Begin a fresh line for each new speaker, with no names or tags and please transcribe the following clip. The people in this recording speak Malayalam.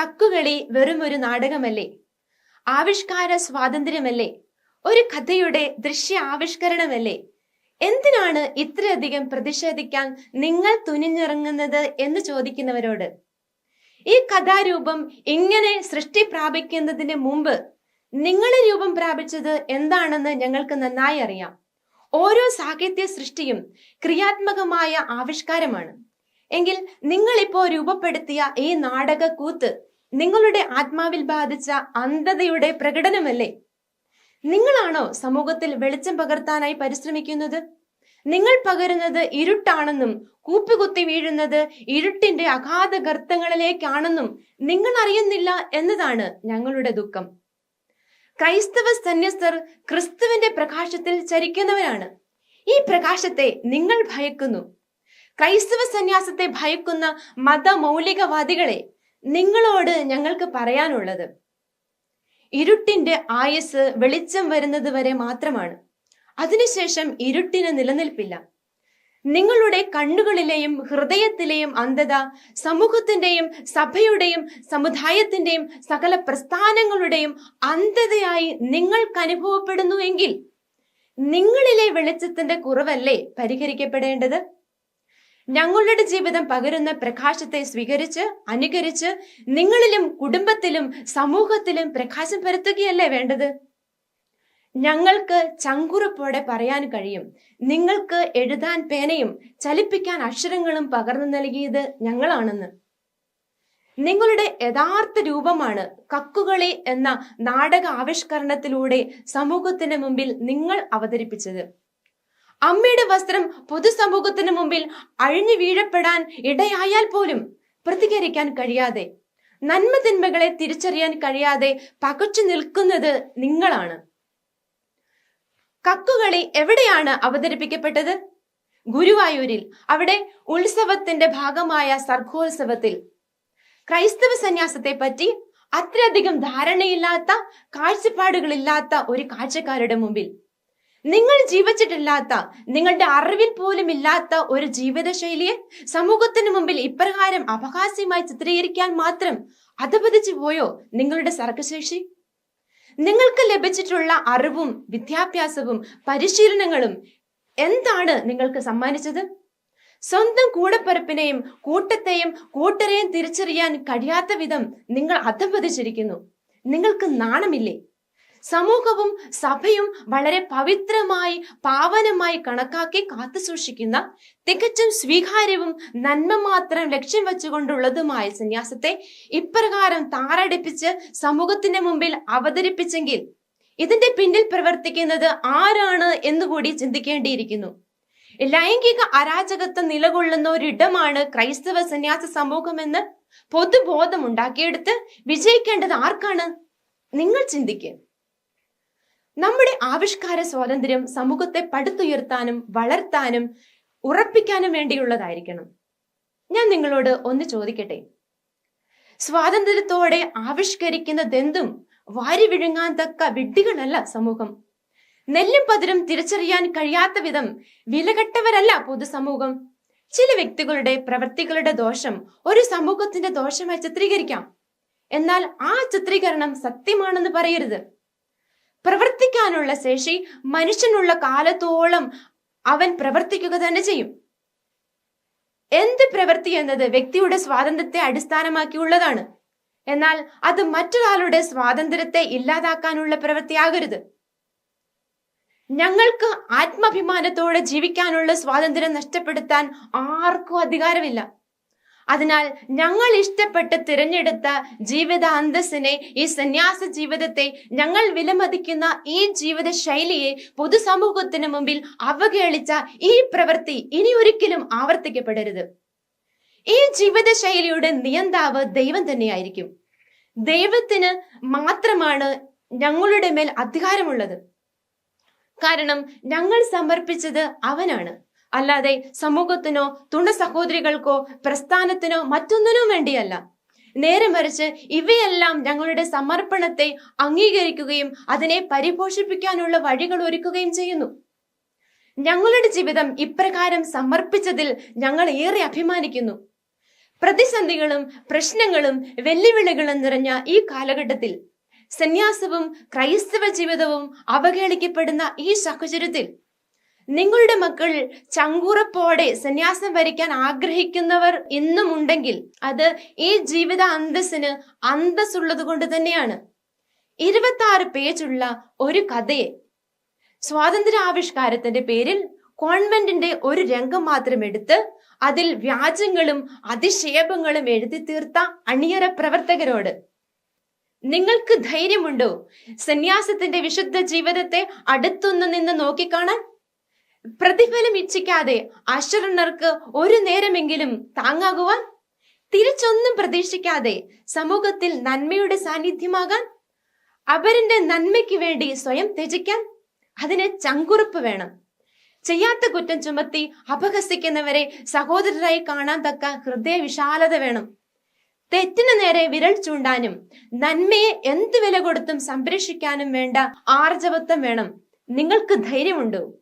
കക്കുകളി വെറും ഒരു നാടകമല്ലേ? ആവിഷ്കാര സ്വാതന്ത്ര്യമല്ലേ? ഒരു കഥയുടെ ദൃശ്യ ആവിഷ്കരണമല്ലേ? എന്തിനാണ് ഇത്രയധികം പ്രതിഷേധിക്കാൻ നിങ്ങൾ തുനിഞ്ഞിറങ്ങുന്നത് എന്ന് ചോദിക്കുന്നവരോട്? ഈ കഥാരൂപം ഇങ്ങനെ സൃഷ്ടി പ്രാപിക്കുന്നതിന് മുമ്പ് നിങ്ങളെ രൂപം പ്രാപിച്ചത് എന്താണെന്ന് ഞങ്ങൾക്ക് നന്നായി അറിയാം. ഓരോ സാഹിത്യ സൃഷ്ടിയും ക്രിയാത്മകമായ ആവിഷ്കാരമാണ്. എങ്കിൽ നിങ്ങളിപ്പോ രൂപപ്പെടുത്തിയ ഈ നാടക കൂത്ത് നിങ്ങളുടെ ആത്മാവിൽ ബാധിച്ച അന്ധതയുടെ പ്രകടനമല്ലേ? നിങ്ങളാണോ സമൂഹത്തിൽ വെളിച്ചം പകർത്താനായി പരിശ്രമിക്കുന്നത്? നിങ്ങൾ പകരുന്നത് ഇരുട്ടാണെന്നും കൂപ്പുകുത്തി വീഴുന്നത് ഇരുട്ടിന്റെ അഗാധ ഗർത്തങ്ങളിലേക്കാണെന്നും നിങ്ങൾ അറിയുന്നില്ല എന്നതാണ് ഞങ്ങളുടെ ദുഃഖം. ക്രൈസ്തവ സന്യസ്തർ ക്രിസ്തുവിന്റെ പ്രകാശത്തിൽ ചരിക്കുന്നവരാണ്. ഈ പ്രകാശത്തെ നിങ്ങൾ ഭയക്കുന്നു. ക്രൈസ്തവ സന്യാസത്തെ ഭയക്കുന്ന മതമൗലികവാദികളെ നിങ്ങളോട് ഞങ്ങൾക്ക് പറയാനുള്ളത്. ഇരുട്ടിന്റെ ആയുസ് വെളിച്ചം വരുന്നത് വരെ മാത്രമാണ്. അതിനുശേഷം ഇരുട്ടിന് നിലനിൽപ്പില്ല. നിങ്ങളുടെ കണ്ണുകളിലെയും ഹൃദയത്തിലെയും അന്ധത സമൂഹത്തിന്റെയും സഭയുടെയും സമുദായത്തിന്റെയും സകല പ്രസ്ഥാനങ്ങളുടെയും അന്ധതയായി നിങ്ങൾക്ക് അനുഭവപ്പെടുന്നു എങ്കിൽ നിങ്ങളിലെ വെളിച്ചത്തിന്റെ കുറവല്ലേ പരിഹരിക്കപ്പെടേണ്ടത്? ഞങ്ങളുടെ ജീവിതം പകരുന്ന പ്രകാശത്തെ സ്വീകരിച്ച് അനുകരിച്ച് നിങ്ങളിലും കുടുംബത്തിലും സമൂഹത്തിലും പ്രകാശം പരത്തുകയല്ലേ വേണ്ടത്? ഞങ്ങൾക്ക് ചങ്കുറപ്പോടെ പറയാൻ കഴിയും. നിങ്ങൾക്ക് എഴുതാൻ പേനയും ചലിപ്പിക്കാൻ അക്ഷരങ്ങളും പകർന്നു നൽകിയത് ഞങ്ങളാണെന്ന്. നിങ്ങളുടെ യഥാർത്ഥ രൂപമാണ് കക്കുകളി എന്ന നാടക ആവിഷ്കരണത്തിലൂടെ സമൂഹത്തിന് മുമ്പിൽ നിങ്ങൾ അവതരിപ്പിച്ചത്. അമ്മയുടെ വസ്ത്രം പൊതുസമൂഹത്തിന് മുമ്പിൽ അഴിഞ്ഞു വീഴപ്പെടാൻ ഇടയായാൽ പോലും പ്രതികരിക്കാൻ കഴിയാതെ നന്മ തിന്മകളെ തിരിച്ചറിയാൻ കഴിയാതെ പകച്ചു നിൽക്കുന്നത് നിങ്ങളാണ്. കക്കുകളി എവിടെയാണ് അവതരിപ്പിക്കപ്പെട്ടത്? ഗുരുവായൂരിൽ അവിടെ ഉത്സവത്തിന്റെ ഭാഗമായ സർഗോത്സവത്തിൽ. ക്രൈസ്തവ സന്യാസത്തെ പറ്റി അത്രയധികം ധാരണയില്ലാത്ത കാഴ്ചപ്പാടുകളില്ലാത്ത ഒരു കാഴ്ചക്കാരുടെ മുമ്പിൽ നിങ്ങൾ ജീവിച്ചിട്ടില്ലാത്ത നിങ്ങളുടെ അറിവിൽ പോലും ഇല്ലാത്ത ഒരു ജീവിതശൈലിയെ സമൂഹത്തിന് മുമ്പിൽ ഇപ്രകാരം അപഹാസ്യമായി ചിത്രീകരിക്കാൻ മാത്രം അധപതിച്ചു പോയോ നിങ്ങളുടെ സർഗശേഷി? നിങ്ങൾക്ക് ലഭിച്ചിട്ടുള്ള അറിവും വിദ്യാഭ്യാസവും പരിശീലനങ്ങളും എന്താണ് നിങ്ങൾക്ക് സമ്മാനിച്ചത്? സ്വന്തം കൂടപ്പിറപ്പിനെയും കൂട്ടത്തെയും കൂട്ടരെയും തിരിച്ചറിയാൻ കഴിയാത്ത വിധം നിങ്ങൾ അധപതിച്ചിരിക്കുന്നു. നിങ്ങൾക്ക് നാണമില്ലേ? സമൂഹവും സഭയും വളരെ പവിത്രമായി പാവനമായി കണക്കാക്കി കാത്തു സൂക്ഷിക്കുന്ന തികച്ചും സ്വീകാര്യവും നന്മ മാത്രം ലക്ഷ്യം വെച്ചുകൊണ്ടുള്ളതുമായ സന്യാസത്തെ ഇപ്രകാരം താറടിപ്പിച്ച് സമൂഹത്തിന്റെ മുമ്പിൽ അവതരിപ്പിച്ചെങ്കിൽ ഇതിന്റെ പിന്നിൽ പ്രവർത്തിക്കുന്നത് ആരാണ് എന്നുകൂടി ചിന്തിക്കേണ്ടിയിരിക്കുന്നു. ലൈംഗിക അരാജകത്വം നിലകൊള്ളുന്ന ഒരിടമാണ് ക്രൈസ്തവ സന്യാസ സമൂഹമെന്ന് പൊതുബോധം ഉണ്ടാക്കിയെടുത്ത് വിജയിക്കേണ്ടത് ആർക്കാണ്? നിങ്ങൾ ചിന്തിക്കുക നമ്മുടെ ആവിഷ്കാര സ്വാതന്ത്ര്യം സമൂഹത്തെ പടുത്തുയർത്താനും വളർത്താനും ഉറപ്പിക്കാനും വേണ്ടിയുള്ളതായിരിക്കണം. ഞാൻ നിങ്ങളോട് ഒന്ന് ചോദിക്കട്ടെ? സ്വാതന്ത്ര്യത്തോടെ ആവിഷ്കരിക്കുന്നതെന്തും വാരി വിഴുങ്ങാൻ തക്ക വിഡ്ഢികളല്ല സമൂഹം. നെല്ലും പതിരും തിരിച്ചറിയാൻ കഴിയാത്ത വിധം വിലകെട്ടവരല്ല പൊതുസമൂഹം. ചില വ്യക്തികളുടെ പ്രവൃത്തികളുടെ ദോഷം ഒരു സമൂഹത്തിന്റെ ദോഷമായി ചിത്രീകരിക്കാം. എന്നാൽ ആ ചിത്രീകരണം സത്യമാണെന്ന് പറയരുത്. പ്രവർത്തിക്കാനുള്ള ശേഷി മനുഷ്യനുള്ള കാലത്തോളം അവൻ പ്രവർത്തിക്കുക തന്നെ ചെയ്യും. എന്ത് പ്രവൃത്തി എന്നത് വ്യക്തിയുടെ സ്വാതന്ത്ര്യത്തെ അടിസ്ഥാനമാക്കിയുള്ളതാണ്. എന്നാൽ അത് മറ്റൊരാളുടെ സ്വാതന്ത്ര്യത്തെ ഇല്ലാതാക്കാനുള്ള പ്രവൃത്തിയാകരുത്. ഞങ്ങൾക്ക് ആത്മാഭിമാനത്തോടെ ജീവിക്കാനുള്ള സ്വാതന്ത്ര്യം നഷ്ടപ്പെടുത്താൻ ആർക്കും അധികാരമില്ല. അതിനാൽ ഞങ്ങൾ ഇഷ്ടപ്പെട്ട് തിരഞ്ഞെടുത്ത ജീവിത അന്തസ്സിനെ ഈ സന്യാസ ജീവിതത്തെ ഞങ്ങൾ വിലമതിക്കുന്ന ഈ ജീവിത ശൈലിയെ പൊതുസമൂഹത്തിന് മുമ്പിൽ അവഗണിച്ച ഈ പ്രവൃത്തി ഇനി ഒരിക്കലും ആവർത്തിക്കപ്പെടരുത്. ഈ ജീവിത ശൈലിയുടെ നിയന്താവ് ദൈവം തന്നെയായിരിക്കും. ദൈവത്തിന് മാത്രമാണ് ഞങ്ങളുടെ മേൽ അധികാരമുള്ളത്. കാരണം ഞങ്ങൾ സമർപ്പിച്ചത് അവനാണ്. അല്ലാതെ സമൂഹത്തിനോ തുണ സഹോദരികൾക്കോ പ്രസ്ഥാനത്തിനോ മറ്റൊന്നിനോ വേണ്ടിയല്ല. നേരെ മറിച്ച് ഇവയെല്ലാം ഞങ്ങളുടെ സമർപ്പണത്തെ അംഗീകരിക്കുകയും അതിനെ പരിപോഷിപ്പിക്കാനുള്ള വഴികൾ ഒരുക്കുകയും ചെയ്യുന്നു. ഞങ്ങളുടെ ജീവിതം ഇപ്രകാരം സമർപ്പിച്ചതിൽ ഞങ്ങൾ ഏറെ അഭിമാനിക്കുന്നു. പ്രതിസന്ധികളും പ്രശ്നങ്ങളും വെല്ലുവിളികളും നിറഞ്ഞ ഈ കാലഘട്ടത്തിൽ സന്യാസവും ക്രൈസ്തവ ജീവിതവും അവഹേളിക്കപ്പെടുന്ന ഈ സാഹചര്യത്തിൽ നിങ്ങളുടെ മക്കൾ ചങ്കൂറപ്പോടെ സന്യാസം വരിക്കാൻ ആഗ്രഹിക്കുന്നവർ ഇന്നും ഉണ്ടെങ്കിൽ അത് ഈ ജീവിത അന്തസ്സിന് അന്തസ്സുള്ളത് കൊണ്ട് തന്നെയാണ്. ഇരുപത്തി ആറ് പേജുള്ള ഒരു കഥയെ. സ്വാതന്ത്ര്യാവിഷ്കാരത്തിന്റെ പേരിൽ കോൺവെന്റിന്റെ ഒരു രംഗം മാത്രം എടുത്ത് അതിൽ വ്യാജങ്ങളും അതിശേപങ്ങളും എഴുതി തീർത്ത അണിയറ പ്രവർത്തകരോട്. നിങ്ങൾക്ക് ധൈര്യമുണ്ടോ? സന്യാസത്തിന്റെ വിശുദ്ധ ജീവിതത്തെ അടുത്തുനിന്ന് നിന്ന് നോക്കിക്കാണാൻ? പ്രതിഫലം ഇച്ഛിക്കാതെ അശരണർക്ക് ഒരു നേരമെങ്കിലും താങ്ങാകുവാൻ തിരിച്ചൊന്നും പ്രതീക്ഷിക്കാതെ സമൂഹത്തിൽ നന്മയുടെ സാന്നിധ്യമാകാൻ അവരിന്റെ നന്മയ്ക്ക് വേണ്ടി സ്വയം ത്യജിക്കാൻ അതിന് ചങ്കുറപ്പ് വേണം. ചെയ്യാത്ത കുറ്റം ചുമത്തി അപഹസിക്കുന്നവരെ സഹോദരരായി കാണാൻ തക്ക ഹൃദയ വിശാലത വേണം. തെറ്റിനു നേരെ വിരൽ ചൂണ്ടാനും നന്മയെ എന്ത് വില കൊടുത്തും സംരക്ഷിക്കാനും വേണ്ട ആർജവത്വം വേണം. നിങ്ങൾക്ക് ധൈര്യമുണ്ടോ?